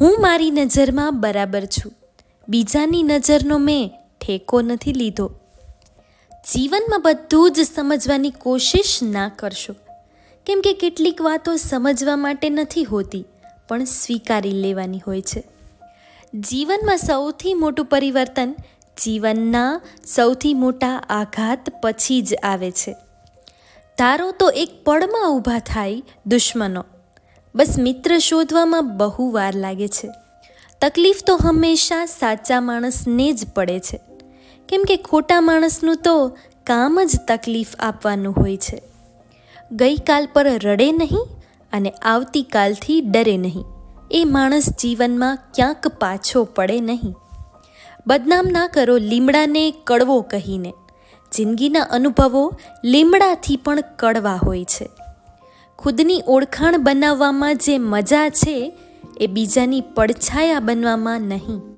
હું મારી નજરમાં બરાબર છું. બીજાની નજરનો મેં ઠેકો નથી લીધો. જીવનમાં બધું જ સમજવાની કોશિશ ના કરશો. કેમ કે કેટલીક વાતો સમજવા માટે નથી હોતી, પણ સ્વીકારી લેવાની હોય છે. જીવનમાં સૌથી મોટું પરિવર્તન જીવનના સૌથી મોટા આઘાત પછી જ આવે છે. ધારો તો એક પળમાં ઊભા થાય દુશ્મનો. બસ મિત્ર શોધવામાં બહુ વાર લાગે છે. તકલીફ તો હંમેશા સાચા માણસને જ પડે છે. કેમ કે ખોટા માણસનું તો કામ જ તકલીફ આપવાનું હોય છે. ગઈકાલ પર રડે નહીં અને આવતીકાલથી ડરે નહીં. એ માણસ જીવનમાં ક્યાંક પાછો પડે નહીં. બદનામ ના કરો લીમડાને કડવો કહીને. જિંદગીના અનુભવો લીમડાથી પણ કડવા હોય છે. ખુદની ઓળખાણ બનાવવામાં જે મજા છે એ બીજાની પડછાયા બનવામાં નહીં.